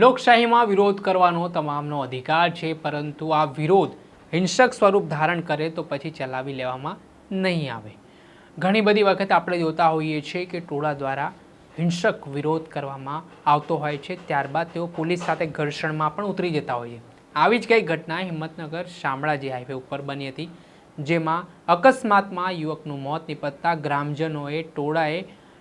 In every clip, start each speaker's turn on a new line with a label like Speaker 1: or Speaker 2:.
Speaker 1: લોકશાહીમાં વિરોધ કરવાનો તમામનો અધિકાર છે, પરંતુ આ વિરોધ હિંસક સ્વરૂપ ધારણ કરે તો પછી ચલાવી લેવામાં નહીં આવે. ઘણી બધી વખત આપણે જોતા હોઈએ છીએ કે ટોળા દ્વારા હિંસક વિરોધ કરવામાં આવતો હોય છે, ત્યારબાદ તેઓ પોલીસ સાથે ઘર્ષણમાં પણ ઉતરી જતા હોય છે. આવી જ કંઈ ઘટના હિંમતનગર શામળાજી હાઈવે ઉપર બની હતી, જેમાં અકસ્માતમાં યુવકનું મોત નિપજતા ગ્રામજનોએ ટોળાએ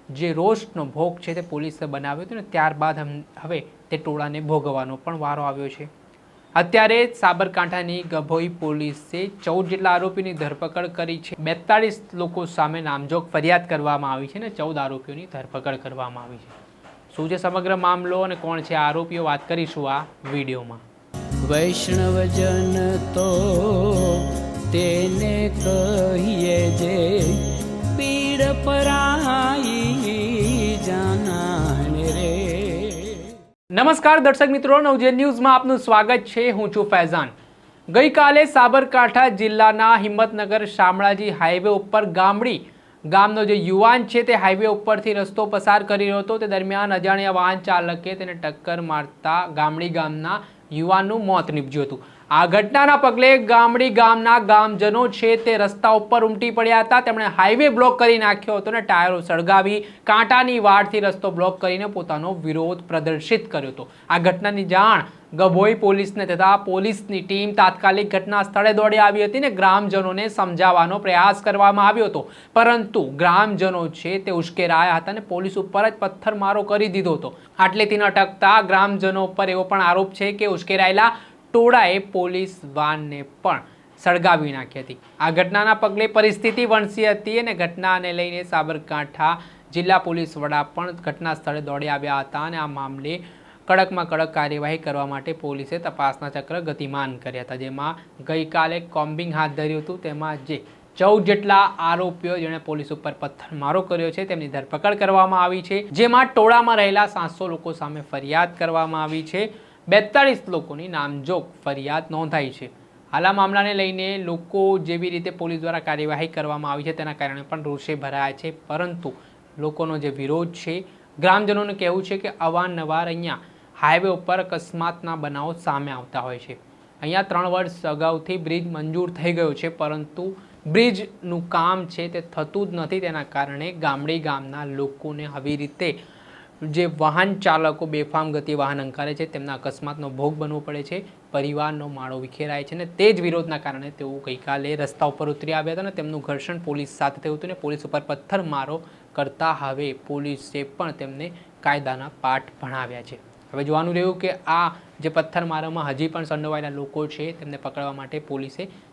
Speaker 1: જે રોષનો ભોગ છે તે પોલીસે બનાવ્યો હતો ને ત્યારબાદ હવે તે ટોળાને ભોગવવાનો પણ વારો આવ્યો છે. અત્યારે સાબરકાંઠાની ગભોઈ પોલીસે ચૌદ જેટલા આરોપીની ધરપકડ કરી છે. બેતાળીસ લોકો સામે નામજોગ ફરિયાદ કરવામાં આવી છે ને ચૌદ આરોપીઓની ધરપકડ કરવામાં આવી છે. શું છે સમગ્ર મામલો અને કોણ છે આરોપીઓ? વાત કરીશું આ વિડીયોમાં.
Speaker 2: વૈષ્ણવજન તો તેને કહીએ જે પીડ પરાઈ
Speaker 1: નમસ્કાર દર્શક મિત્રો, નવજે ન્યૂઝમાં આપનું સ્વાગત છે. હું છું ફૈઝાન. ગઈકાલે સાબરકાંઠા જિલ્લાના હિંમતનગર શામળાજી હાઈવે ઉપર ગામડી ગામનો જે યુવાન છે તે હાઈવે ઉપરથી રસ્તો પસાર કરી રહ્યો હતો. તે દરમિયાન અજાણ્યા વાહન ચાલકે તેને ટક્કર મારતા ગામડી ગામના યુવાનનું મોત નીપજ્યું હતું. આ ઘટનાના પગલે ગામડી ગામના ગામજનો છે તે રસ્તા ઉપર ઉમટી પડ્યા હતા. તેમણે હાઈવે બ્લોક કરી નાખ્યો હતો ને ટાયરો સળગાવી કાંટાની વાડથી રસ્તો બ્લોક કરીને પોતાનો વિરોધ પ્રદર્શિત કર્યો હતો. આ ઘટનાની જાણ ગભોઈ પોલીસને તથા પોલીસની ટીમ તાત્કાલિક ઘટના સ્થળે દોડી આવી હતી ને ગ્રામજનોને સમજાવવાનો પ્રયાસ કરવામાં આવ્યો હતો. પરંતુ ગ્રામજનો છે તે ઉશ્કેરાયા હતા અને પોલીસ ઉપર જ પથ્થરમારો કરી દીધો હતો. આટલેથી ન અટકતા ગ્રામજનો પર એવો પણ આરોપ છે કે ઉશ્કેરાયેલા ટોળાએ પોલીસ વાનને પણ સળગાવી નાખી હતી. આ ઘટનાના પગલે પરિસ્થિતિ વણસી હતી અને ઘટનાને લઈને સાબરકાંઠા જિલ્લા પોલીસ વડા પણ ઘટના સ્થળે દોડી આવ્યા હતા અને આ મામલે કડકમાં કડક કાર્યવાહી કરવા માટે પોલીસે તપાસના ચક્ર ગતિમાન કર્યા હતા, જેમાં ગઈકાલે કોમ્બિંગ હાથ ધર્યું હતું. તેમાં જે ચૌદ જેટલા આરોપીઓ જેણે પોલીસ ઉપર પથ્થરમારો કર્યો છે, તેમની ધરપકડ કરવામાં આવી છે, જેમાં ટોળામાં રહેલા સાતસો લોકો સામે ફરિયાદ કરવામાં આવી છે. બેતાળીસ લોકોની નામજોગ ફરિયાદ નોંધાઈ છે. હાલ મામલાને લઈને લોકો જેવી રીતે પોલીસ દ્વારા કાર્યવાહી કરવામાં આવી છે, તેના કારણે પણ રોષે ભરાયા છે. પરંતુ લોકોનો જે વિરોધ છે, ગ્રામજનોનું કહેવું છે કે અવારનવાર અહીંયા હાઈવે ઉપર અકસ્માતના બનાવો સામે આવતા હોય છે. અહીંયા ત્રણ વર્ષ અગાઉથી બ્રિજ મંજૂર થઈ ગયો છે, પરંતુ બ્રિજનું કામ છે તે થતું જ નથી. તેના કારણે ગામડી ગામના લોકોને આવી રીતે જે વાહન ચાલકો બેફામ ગતિ વાહન અંકારે છે, તેમના અકસ્માતનો ભોગ બનવો પડે છે, પરિવારનો માળો વિખેરાય છે અને તે જ વિરોધના કારણે તેઓ ગઈકાલે રસ્તા ઉપર ઉતરી આવ્યા હતા અને તેમનું ઘર્ષણ પોલીસ સાથે થયું હતું અને પોલીસ ઉપર પથ્થરમારો કરતા હવે પોલીસે પણ તેમને કાયદાના પાઠ ભણાવ્યા છે. હવે જોવાનું રહ્યું કે આ જે પથ્થરમારામાં હજી પણ સંડોવાયેલા લોકો છે, તેમને પકડવા માટે પોલીસે